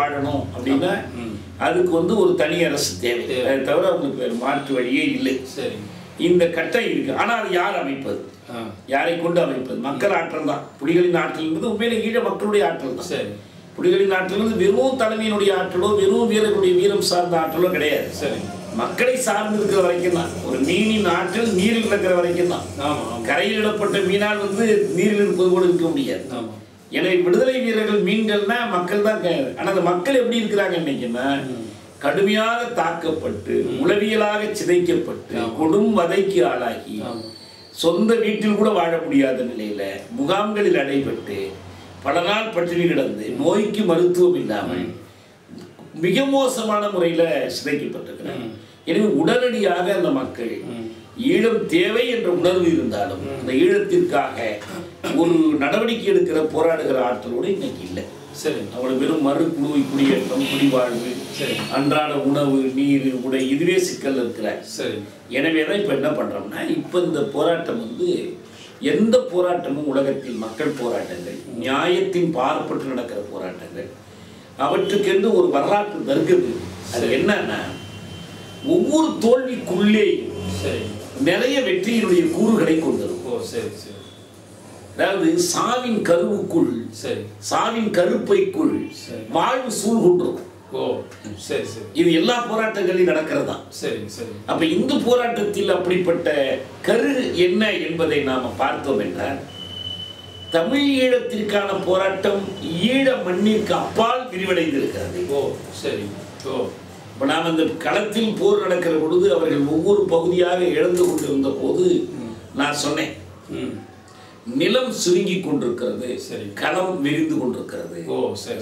வாழணும் அப்படின்னா. அதுக்கு வந்து ஒரு தனி அரசு தேவை. அதை தவிர அவங்களுக்கு மாற்று வழியே இல்லை. சரி. இந்த கட்டம் இருக்கு. ஆனால் அது யார் அமைப்பது? யாரை கொண்டு அமைப்பது? மக்கள் ஆற்றல் தான். புலிகளின் ஆற்றல் என்பது உண்மையில ஈழ மக்களுடைய ஆற்றல் தான். சரி. புலிகளின் ஆற்றல் வந்து வெறும் தலைமையினுடைய ஆற்றலோ வெறும் வீரர்களுடைய வீரம் சார்ந்த ஆற்றலோ கிடையாது. சரி. மக்களை சார்ந்து இருக்கிற வரைக்கும் தான். ஒரு மீனின் ஆற்றல் நீரில் இருக்கிற வரைக்கும் தான். கரையில் இடப்பட்ட மீனால் வந்து நீரில் இருப்பது போல இருக்க முடியாது. ஆமா. எனவே விடுதலை வீரர்கள் மீன்கள்னா மக்கள் தான் க- ஆனா அந்த மக்கள் எப்படி இருக்கிறாங்க இன்னைக்குன்னா கடுமையாக தாக்கப்பட்டு உளவியலாக சிதைக்கப்பட்டு. கொடும் வதைக்கு ஆளாகி சொந்த வீட்டில் கூட வாழ முடியாத நிலையில முகாம்களில் அடைபட்டு பல நாள் பட்டினி கிடந்து நோய்க்கு மருத்துவம் இல்லாமல் மிக மோசமான முறையில சிதைக்கப்பட்டிருக்கிறாங்க. எனவே உடனடியாக அந்த மக்கள் ஈழம் தேவை என்ற உணர்வு இருந்தாலும் அந்த ஈழத்திற்காக ஒரு நடவடிக்கை எடுக்கிற போராடுகிற ஆற்றலோடு இன்னைக்கு இல்லை. சரி. அவங்களுக்கு வெறும் மறு குழுவை குடியேற்றம் குடிவாழ்வு சரி. அன்றாட உணவு நீர் உடை இதுவே சிக்கல் இருக்கிறார் சரி. எனவே தான் இப்போ என்ன பண்ணுறோம்னா இப்போ இந்த போராட்டம் வந்து எந்த போராட்டமும் உலகத்தில் மக்கள் போராட்டங்கள் நியாயத்தின் பார்ப்பட்டு நடக்கிற போராட்டங்கள் அவற்றுக்கென்று ஒரு வரலாற்று இருக்கு. அது என்னன்னா ஒவ்வொரு தோல்விக்குள்ளேயும் சரி. நிறைய வெற்றியினுடைய கூறுகளை கொண்டிருக்கும். ஓ சரி சரி. அதாவது சாவின் கருவுக்குள் சரி. சாவின் கருப்பைக்குள். வாழ்வு சரி சரி. இது எல்லா போராட்டங்களிலும் நடக்கிறது? சரி சரி. அப்ப இந்து போராட்டத்தில் அப்படிப்பட்ட கரு என்ன என்பதை நாம பார்த்தோம் என்றால் தமிழ் ஈழத்திற்கான போராட்டம் ஈழ மண்ணிற்கு அப்பால் விரிவடைந்திருக்கிறது. ஓ சரி. ஓ. இப்ப நாம் அந்த களத்தில் போர் நடக்கிற பொழுது அவர்கள் ஒவ்வொரு பகுதியாக இழந்து கொண்டிருந்த போது நான் சொன்னேன். நிலம் சுருங்கி கொண்டிருக்கிறது. சரி. களம் விரிந்து கொண்டிருக்கிறது. ஓ சரி.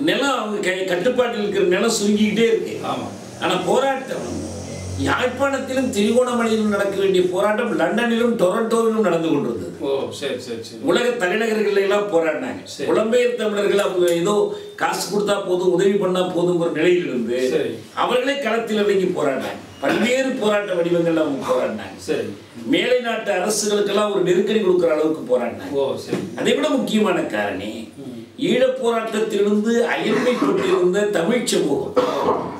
நிலம் அவங்க கை கட்டுப்பாட்டில் இருக்கிற நிலம் சுருங்கிக்கிட்டே இருக்கு. ஆமா. ஆனா போராட்டம். யாழ்ப்பாணத்திலும் திரிகோணமலையிலும் நடக்க வேண்டிய போராட்டம் லண்டனிலும் டொரண்டோவிலும் நடந்து கொண்டிருந்தது. ஓ சரி சரி சரி. உலக தலைநகர்கள் எல்லாம் போராடினாங்க. புலம்பெயர் தமிழர்கள் அவங்க ஏதோ காசு கொடுத்தா போதும் உதவி பண்ணா போதுங்கிற நிலையில் இருந்து. அவர்களே களத்தில் இறங்கி போராடினாங்க. பல்வேறு போராட்ட வடிவங்கள்ல அவங்க போராடினாங்க. சரி. மேலை நாட்டு அரசுகளுக்கெல்லாம் ஒரு நெருக்கடி கொடுக்கிற அளவுக்கு போராடினாங்க. ஓ சரி. அதை விட முக்கியமான காரணி ஈழப் போராட்டத்திலிருந்து அயல்மைப்பட்டிருந்த தமிழ் சமூகம்.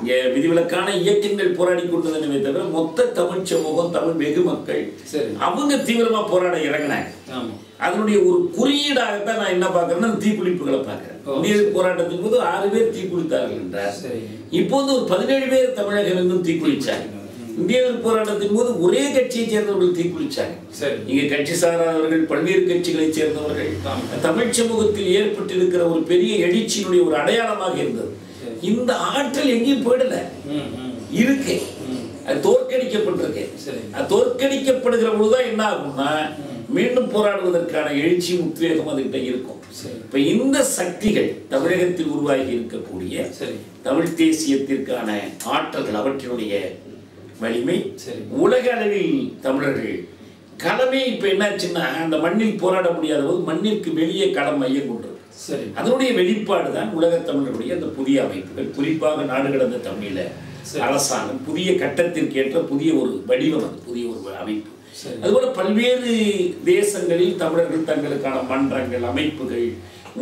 விதிவிலக்கான இயக்கங்கள் போராடி கொண்டதனவே தவிர மொத்த தமிழ் சமூகம் தமிழ் வெகு மக்கள். சரி. அவங்க தீவிரமா போராட இறங்கினாங்க. அதனுடைய ஒரு குறியீடாகத்தான் நான் என்ன பார்க்கறேன்னா தீக்குளிப்புகளை பார்க்கிறேன். ஓ. இந்திய போராட்டத்தின் போது ஆறு பேர் தீக்குளித்தார்கள் என்றார். இப்போது ஒரு பதினேழு பேர் தமிழகம் இருந்தும் தீக்குளிச்சாங்க. இந்திய போராட்டத்தின் போது ஒரே கட்சியை சேர்ந்தவர்கள் தீக்குளிச்சாங்க சரி. இங்கே கட்சி சாராதவர்கள் பல்வேறு கட்சிகளைச் சேர்ந்தவர்கள். தமிழ் சமூகத்தில் ஏற்பட்டிருக்கிற ஒரு பெரிய எழுச்சியினுடைய ஒரு அடையாளமாக இருந்தது. இந்த ஆற்றல் எங்கேயும் போயிடல. இருக்கு. அது தோற்கடிக்கப்பட்டிருக்கு. சரி. அது தோற்கடிக்கப்படுகிற பொழுதுதான் என்ன ஆகும்னா மீண்டும் போராடுவதற்கான எழுச்சியும் உத்வேகம் அதுகிட்ட இருக்கும். இப்ப இந்த சக்திகள் தமிழகத்தில் உருவாகி இருக்கக்கூடிய சரி. தமிழ் தேசியத்திற்கான ஆற்றல்கள் அவற்றினுடைய வலிமை சரி. உலக அளவில் தமிழர்கள். களமே இப்ப என்னாச்சுன்னா அந்த மண்ணில் போராட முடியாத போது மண்ணிற்கு வெளியே களம் மையம் கொண்டிருக்கு சரி. அதனுடைய வெளிப்பாடு தான் உலக தமிழர்களுடைய அந்த புதிய அமைப்புகள். குறிப்பாக நாடு கடந்த தமிழீழ சரி. அரசாங்கம் புதிய கட்டத்திற்கு ஏற்ற புதிய ஒரு வடிவம் அது புதிய ஒரு அமைப்பு. அதுபோல பல்வேறு தேசங்களில் தமிழர்கள் தங்களுக்கான மன்றங்கள் அமைப்புகள்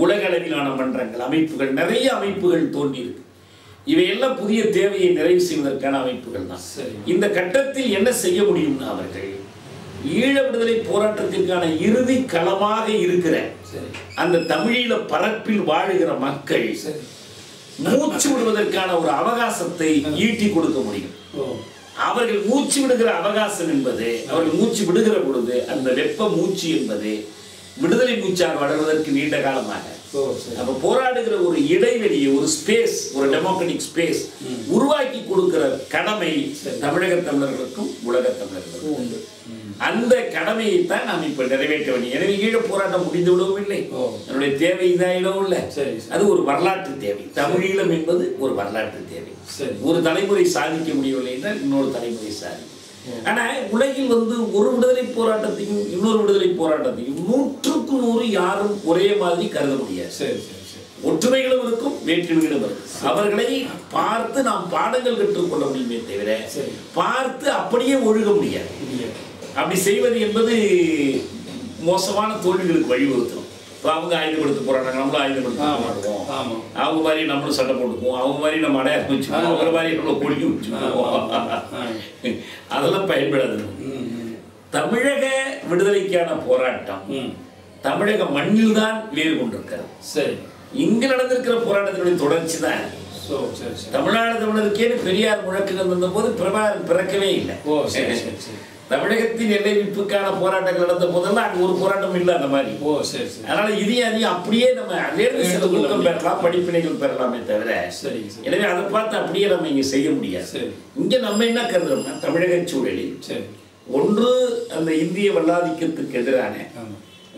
உலக அளவிலான மன்றங்கள் அமைப்புகள் நிறைய அமைப்புகள் தோன்றியிருக்கு. இவையெல்லாம் புதிய தேவையை நிறைவு செய்வதற்கான அமைப்புகள் தான். இந்த கட்டத்தில் என்ன செய்ய முடியும்னா அவர்கள் ஈழ விடுதலை போராட்டத்திற்கான இறுதி களமாக இருக்கிற அந்த தமிழீழ பரப்பில் வாழுகிற மக்கள் மூச்சு விடுவதற்கான ஒரு அவகாசத்தை ஈட்டி கொடுக்க முடியும். அவர்கள் மூச்சு விடுகிற அவகாசம் என்பது அவர்கள் மூச்சு விடுகிற பொழுது அந்த வெப்ப மூச்சு என்பது விடுதலை மூச்சாக வளர்வதற்கு நீண்ட காலமாக அப்ப போராடுகிற ஒரு இடைவெளியை ஒரு ஸ்பேஸ் ஒரு டெமோக்ராட்டிக் ஸ்பேஸ் உருவாக்கி கொடுக்கிற கடமை தமிழக தமிழர்களுக்கும் உலக தமிழர்களுக்கும். உண்டு. அந்த கடமையை தான் நாம் இப்ப நிறைவேற்ற வேண்டும். எனவே ஈழ போராட்டம் முடிந்து விடவும் இல்லை. என்னுடைய தேவை இதாயிடவும் இல்லை. அது ஒரு வரலாற்று தேவை. தமிழீழம் என்பது ஒரு வரலாற்று தேவை. சரி. ஒரு தலைமுறை சாதிக்க முடியவில்லை என்றால் இன்னொரு தலைமுறை சாதிக்கும். ஆனா உலகில் வந்து ஒரு விடுதலை போராட்டத்தையும் இன்னொரு விடுதலை போராட்டத்தையும் நூற்றுக்கு நூறு யாரும் ஒரே மாதிரி கருத முடியாது. சரி சரி சரி. ஒற்றுமைகளும் இருக்கும் வேற்றுமைகளும் இருக்கும். அவர்களை பார்த்து நாம் பாடங்கள் கற்றுக்கொள்ள முடியுமே தவிர. பார்த்து அப்படியே ஒழுக முடியாது. அப்படி செய்வது என்பது மோசமான தோல்விகளுக்கு வழிவகுத்துரும் இப்போ அவங்க ஆயுதம் கொடுத்து போறாங்க நம்மளும் ஆயுதம். போராடுவோம் ஆமா. அவங்க மாதிரி நம்மளும் சண்டை போட்டுக்குவோம் அவங்க மாதிரி நம்ம அடையாளம் வச்சுக்குவோம். அவங்க மாதிரி நம்ம கொடி வச்சுக்குவோம். அதெல்லாம் பயன்படாது. தமிழக விடுதலைக்கான போராட்டம். தமிழக மண்ணில் தான் வேறு கொண்டிருக்கிறது சரி இங்க நடந்திருக்கிற போராட்டத்தினுடைய தொடர்ச்சி தான் தமிழ்நாடு தமிழருக்கேன்னு பெரியார் முழக்குகள் வந்தபோது பிரபாகரன் பிறக்கவே இல்லை ஓ சரி சரி சரி தமிழகத்தின் எல்லை மீட்புக்கான போராட்டங்கள் நடந்த போதெல்லாம் அங்க ஒரு போராட்டம் இல்லை அந்த மாதிரி. ஓ சரி சரி. அதனால இதையும் அதையும் அப்படியே நம்ம அதிலிருந்து சில ஊக்கம். பெறலாம் படிப்பினைகள் பெறலாமே தவிர சரி எனவே அதை பார்த்து அப்படியே நம்ம இங்க செய்ய முடியாது. சரி. இங்க நம்ம என்ன கருதுறோம்னா தமிழக சூழலில் சரி. ஒன்று அந்த இந்திய வல்லாதிக்கத்துக்கு எதிரான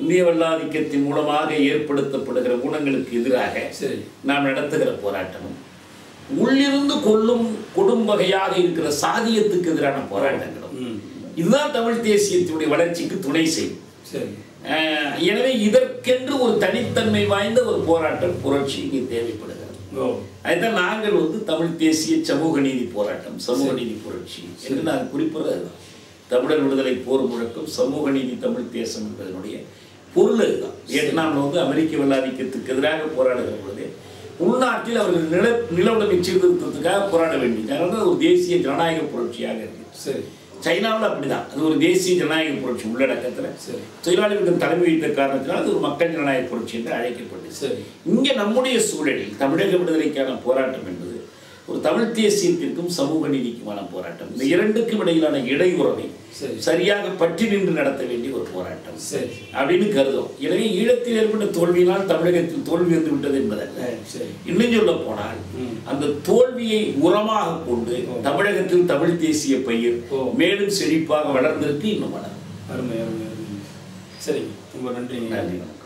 இந்திய வல்லாதிக்கத்தின் மூலமாக ஏற்படுத்தப்படுகிற குணங்களுக்கு எதிராக சரி. நாம் நடத்துகிற போராட்டமும் உள்ளிருந்து கொள்ளும் கொடும் வகையாக இருக்கிற சாதியத்துக்கு எதிரான போராட்டங்களும் ம் இதுதான் தமிழ் தேசியத்தினுடைய வளர்ச்சிக்கு துணை செய்யும் எனவே இதற்கென்று ஒரு தனித்தன்மை வாய்ந்த ஒரு போராட்டம் புரட்சி இங்கே தேவைப்படுகிறது. அதுதான் நாங்கள் வந்து தமிழ் தேசிய சமூக நீதி போராட்டம் சமூக நீதி புரட்சி என்று நாங்கள் குறிப்பிடுறது. தமிழர் விடுதலை போர் முழக்கம் சமூக நீதி தமிழ் தேசம் என்பதனுடைய பொருள் அதுதான். வியட்நாமில் வந்து அமெரிக்க வல்லாதிக்கத்துக்கு எதிராக போராடுகிற பொழுது உள்நாட்டில் அவர்கள் நில நில உடைமை சீர்திருத்தத்துக்காக போராட வேண்டியது. அதனால ஒரு தேசிய ஜனநாயக புரட்சியாக இருக்கு சரி. சைனாவில் அப்படிதான். அது ஒரு தேசிய ஜனநாயக புரட்சி உள்ளடக்கத்தில். சரி. தொழிலாளர்களுக்கு தலைமை வைத்த காரணத்தினால் அது ஒரு மக்கள் ஜனநாயக புரட்சி என்று அழைக்கப்பட்டது. சரி. இங்கே நம்முடைய சூழலில் தமிழக விடுதலைக்கான போராட்டம் என்பது ஒரு தமிழ் தேசியத்திற்கும் சமூக நீதிக்குமான போராட்டம். இந்த இரண்டுக்கும் இடையிலான இடையுறவை சரி. சரியாக பற்றி நின்று நடத்த வேண்டிய ஒரு போராட்டம். சரி. அப்படின்னு கருதும். எனவே ஈழத்தில் ஏற்பட்ட தோல்வியினால் தமிழகத்தில் தோல்வி வந்து விட்டது என்பதல்ல. சரி இன்னும் சொல்ல போனால். அந்த தோல்வியை உரமாக கொண்டு. தமிழகத்தில் தமிழ் தேசிய பயிர். மேலும் செழிப்பாக வளர்ந்திருக்கு இன்னும் வளரும். அருமை அருமை சரிங்க ரொம்ப நன்றி வணக்கம்.